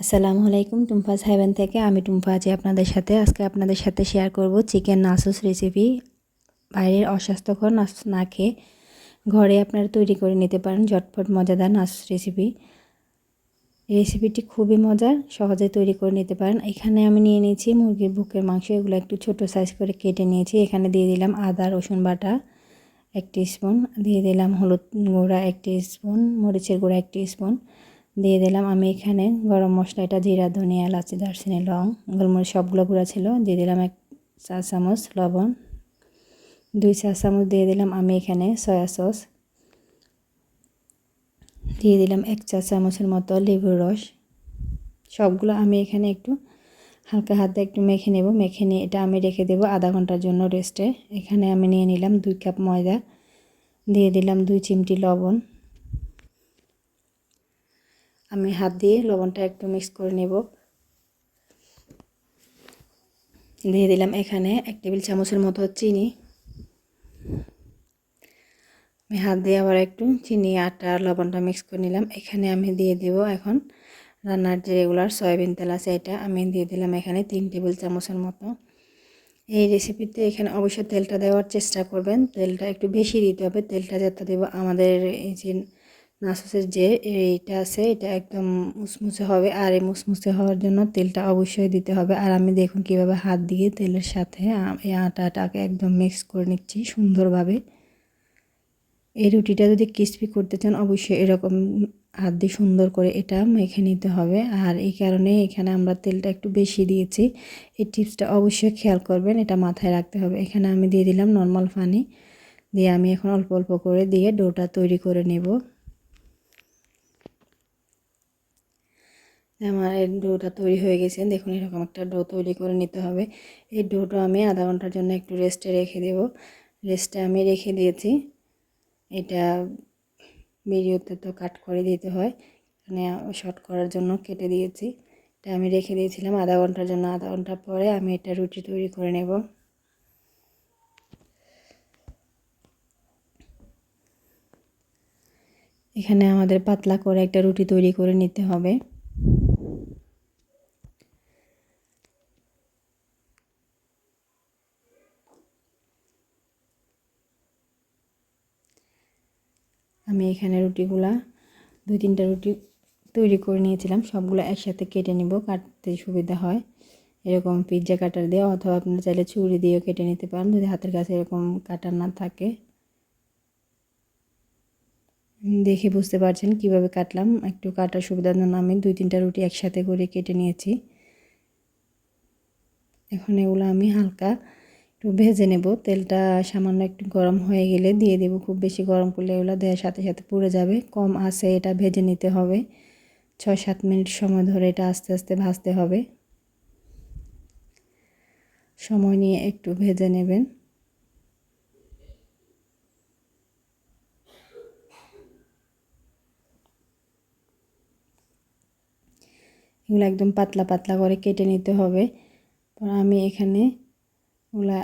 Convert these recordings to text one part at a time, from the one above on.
আসসালামু আলাইকুম টুম্পাস হাইভেন থেকে আমি টুম্পা আছি আপনাদের সাথে, আজকে আপনাদের সাথে শেয়ার করব চিকেন নাসুস রেসিপি বাইরের অস্বাস্থ্যকর নাসুস না খেয়ে ঘরে আপনারা তৈরি করে নিতে পারেন ঝটপট মজাদার নাসুস রেসিপি রেসিপিটি খুবই মজার, সহজে তৈরি করে নিতে পারেন। এখানে আমি নিয়ে নিয়েছি মুরগির বুকের মাংস, এগুলো একটু ছোট সাইজ করে কেটে নিয়েছি। এখানে দিয়ে দিলাম আদা, রসুন বাটা এক স্পুন দিয়ে দিলাম হলুদ গুঁড়া এক স্পুন মরিচের গুঁড়া এক স্পুন দিয়ে দিলাম আমি এখানে গরম মশলা এটা জিরা, ধনিয়া, এলাচি, দারচিনি, লং, গোলমরিচ সবগুলো গুঁড়া ছিল। দিয়ে দিলাম এক চা চামচ লবণ। দুই চা চামচ দিয়ে দিলাম আমি এখানে সয়া সস। দিয়ে দিলাম এক চা চামচের মতো লেবুর রস। সবগুলো আমি এখানে একটু হালকা হাতে একটু মেখে নেব। মেখে নিয়ে এটা আমি রেখে দেবো আধা ঘণ্টার জন্য রেস্টে। এখানে আমি নিয়ে নিলাম দুই কাপ ময়দা। দিয়ে দিলাম দুই চিমটি লবণ। আমি হাত দিয়ে লবণটা একটু মিক্স করে নেব। দিয়ে দিলাম এখানে এক টেবিল চামচের মতো চিনি। আমি হাত দিয়ে আবার একটু চিনি, আটা আর লবণটা মিক্স করে নিলাম। এখানে আমি দিয়ে দেব এখন রান্নার যে রেগুলার সয়াবিন তেল আছে এটা। আমি দিয়ে দিলাম এখানে তিন টেবিল চামচের মতো। এই রেসিপিতে এখানে অবশ্যই তেলটা দেওয়ার চেষ্টা করবেন। তেলটা একটু বেশি দিতে হবে। তেলটা যাতে দেবো আমাদের এই যে নাসুসের যে এইটা আছে, এটা একদম মুসমুসে হবে। আর এই মুসমুসে হওয়ার জন্য তেলটা অবশ্যই দিতে হবে। আর আমি দেখুন কীভাবে হাত দিয়ে তেলের সাথে এই আটাটাকে একদম মিক্স করে নিচ্ছি সুন্দরভাবে। এই রুটিটা যদি ক্রিস্পি করতে চান, অবশ্যই এরকম হাত দিয়ে সুন্দর করে এটা মেখে নিতে হবে। আর এই কারণে এখানে আমরা তেলটা একটু বেশি দিয়েছি। এই টিপসটা অবশ্যই খেয়াল করবেন, এটা মাথায় রাখতে হবে। এখানে আমি দিয়ে দিলাম নর্মাল পানি। দিয়ে আমি এখন অল্প অল্প করে দিয়ে ডোটা তৈরি করে নেব। আমার এই ডোটা তৈরি হয়ে গেছে। দেখুন, এরকম একটা ডো তৈরি করে নিতে হবে। এই ডোটা আমি আধা ঘণ্টার জন্য একটু রেস্টে রেখে দেব। রেস্টে আমি রেখে দিয়েছি। এটা ভিডিওতে তো কাট করে দিতে হয়। এখানে শর্ট করার জন্য কেটে দিয়েছি। এটা আমি রেখে দিয়েছিলাম আধা ঘণ্টার জন্য। আধা ঘণ্টা পরে আমি এটা রুটি তৈরি করে নেব। এখানে আমাদের পাতলা করে একটা রুটি তৈরি করে নিতে হবে। আমি এখানে রুটিগুলা দুই তিনটা রুটি তৈরি করে নিয়েছিলাম। সবগুলো একসাথে কেটে নিব, কাটতে সুবিধা হয়। এরকম পিৎজা কাটার দিয়ে অথবা আপনারা চাইলে ছুরি দিয়েও কেটে নিতে পারেন, যদি হাতের কাছে এরকম কাটার না থাকে। দেখে বুঝতে পারছেন কীভাবে কাটলাম। একটু কাটার সুবিধার জন্য আমি দুই তিনটা রুটি একসাথে করে কেটে নিয়েছি। এখন এগুলো আমি হালকা একটু ভেজে নেব। তেলটা সামান্য একটু গরম হয়ে গেলে দিয়ে দেব। খুব বেশি গরম করলে এগুলো দেওয়ার সাথে সাথে পুড়ে যাবে। কম আছে এটা ভেজে নিতে হবে। ছয় সাত মিনিট সময় ধরে এটা আস্তে আস্তে ভাজতে হবে। সময় নিয়ে একটু ভেজে নেবেন। এগুলো একদম পাতলা পাতলা করে কেটে নিতে হবে। আমি এখানে ওগুলা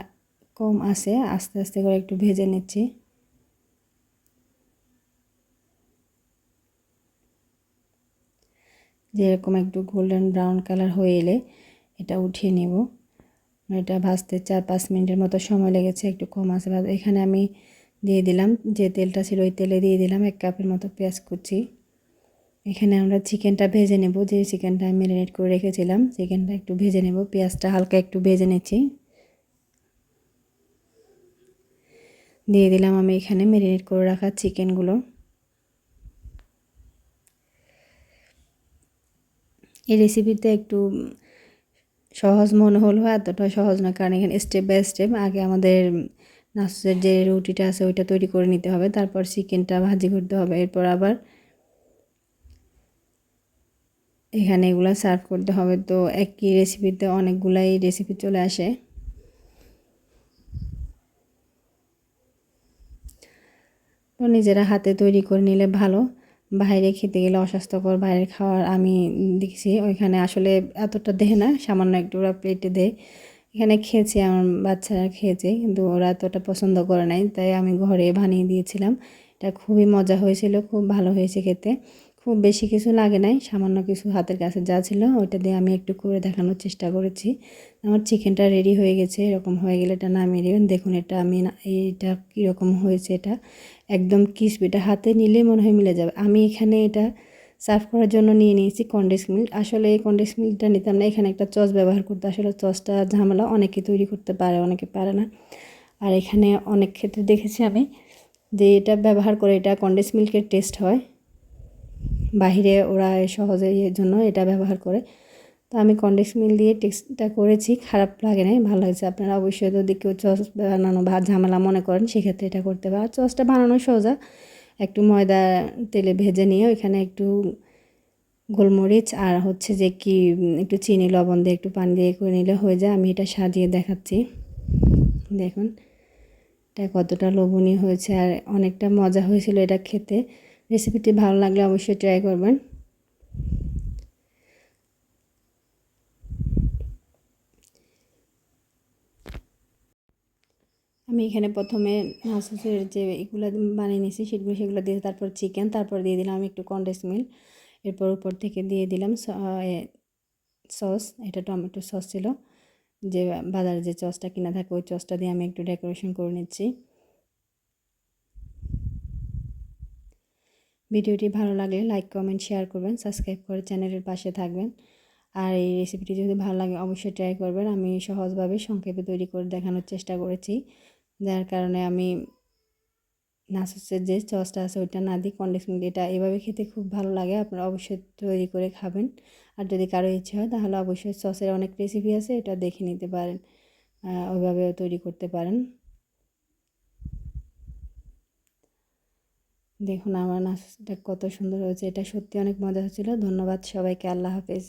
কম আছে, আস্তে আস্তে করে একটু ভেজে নিচ্ছি। যেরকম একটু গোল্ডেন ব্রাউন কালার হয়ে এলে এটা উঠিয়ে নেব। এটা ভাজতে চার পাঁচ মিনিটের মতো সময় লেগেছে, একটু কম আছে। এখানে আমি দিয়ে দিলাম, যে তেলটা ছিল ওই তেলে দিয়ে দিলাম, এক কাপের মতো পেঁয়াজ কুচি। এখানে আমরা চিকেনটা ভেজে নেব, যে চিকেনটা আমি ম্যারিনেট করে রেখেছিলাম, চিকেনটা একটু ভেজে নেব, পেঁয়াজটা হালকা একটু ভেজে নিচ্ছি। দিয়ে দিলাম আমি এখানে ম্যারিনেট করে রাখা চিকেনগুলো এই রেসিপিতে একটু সহজ মনে হলো, এতটা সহজ না, কারণ এখানে স্টেপ বাই স্টেপ আগে আমাদের নাচের যে রুটিটা আছে ওইটা তৈরি করে নিতে হবে, তারপর চিকেনটা ভাজি করতে হবে, এরপর আবার এখানে এগুলো সার্ভ করতে হবে। তো একই রেসিপিতে অনেকগুলাই রেসিপি চলে আসে। তো নিজেরা হাতে তৈরি করে নিলে ভালো। বাইরে খেতে গেলে অস্বাস্থ্যকর। বাইরের খাওয়ার আমি দেখছি, ওইখানে আসলে এতটা দেয় না, সামান্য একটু ওরা প্লেটে দেয়। এখানে খেয়েছে, আমার বাচ্চারা খেয়েছে, কিন্তু ওরা এতটা পছন্দ করে নাই, তাই আমি ঘরে বানিয়ে দিয়েছিলাম। এটা খুবই মজা হয়েছিল, খুব ভালো হয়েছে খেতে। খুব বেশি কিছু লাগে নাই, সামান্য কিছু হাতের কাছে যা ছিল ওইটা দিয়ে আমি একটু করে দেখানোর চেষ্টা করেছি। আমার চিকেনটা রেডি হয়ে গেছে, এরকম হয়ে গেলে এটা নামিয়ে দেবেন দেখুন এটা আমি না, এইটা কীরকম হয়েছে এটা। একদম ক্রিসপিটা হাতে নিলে মনে হয় মিলে যাবে। আমি এখানে এটা সার্ভ করার জন্য নিয়ে নিয়েছি কন্ডেন্স মিল্ক আসলে এই কন্ডেন্স মিল্কটা নিতাম না, এখানে একটা চস ব্যবহার করতে আসলে চসটা ঝামেলা, অনেকে তৈরি করতে পারে, অনেকে পারে না। আর এখানে অনেক ক্ষেত্রে দেখেছি আমি যে এটা ব্যবহার করে এটা কন্ডেন্স মিল্কের টেস্ট হয়। বাহিরে ওরা সহজে এর জন্য এটা ব্যবহার করে। তো আমি কন্ডেক্স মিল দিয়ে টেস্টটা করেছি, খারাপ লাগে নাই, ভালো লাগছে। আপনারা অবশ্যই যদি কেউ চস বানানো বা ঝামেলা মনে করেন, সেক্ষেত্রে এটা করতে পারেন। চসটা বানানো সোজা। একটু ময়দা, তেলে ভেজে নিয়ে ওইখানে একটু গোলমরিচ আর হচ্ছে যে কি, একটু চিনি, লবণ দিয়ে একটু পানি দিয়ে করে নিলে হয়ে যায়। আমি এটা সাজিয়ে দেখাচ্ছি। দেখুন, এটা কতটা লোভনীয় হয়েছে। আর অনেকটা মজা হয়েছিল এটা খেতে। রেসিপিটি ভালো লাগলে অবশ্যই ট্রাই করবেন। আমি এখানে প্রথমে মাছের যে এগুলো বানিয়ে নিয়েছি, সেগুলো সেগুলো দিয়ে তারপর চিকেন তারপর দিয়ে দিলাম একটু কন্ডেন্স মিল্ক এরপর উপর থেকে দিয়ে দিলাম সস এটা টমেটো সস ছিল। যে বাজারে যে চসটা কিনা থাকে, ওই চসটা দিয়ে আমি একটু ডেকোরেশন করে নিচ্ছি। ভিডিওটি ভালো লাগলে লাইক, কমেন্ট, শেয়ার করবেন, সাবস্ক্রাইব করে চ্যানেলের পাশে থাকবেন। আর এই রেসিপিটি যদি ভালো লাগে অবশ্যই ট্রাই করবেন। আমি সহজভাবে সংক্ষেপে তৈরি করে দেখানোর চেষ্টা করেছি, যার কারণে আমি নাসুসের যে চসটা আছে ওইটা না দিই কন্ডেন্স মিল্ক এটা এভাবে খেতে খুব ভালো লাগে, আপনারা অবশ্যই তৈরি করে খাবেন। আর যদি কারও ইচ্ছে হয় তাহলে অবশ্যই সসের অনেক রেসিপি আছে, এটা দেখে নিতে পারেন ওইভাবেও তৈরি করতে পারেন। দেখুন আমার নাচটা কত সুন্দর হয়েছে, এটা সত্যি অনেক মজা হচ্ছিল। ধন্যবাদ সবাইকে, আল্লাহ হাফেজ।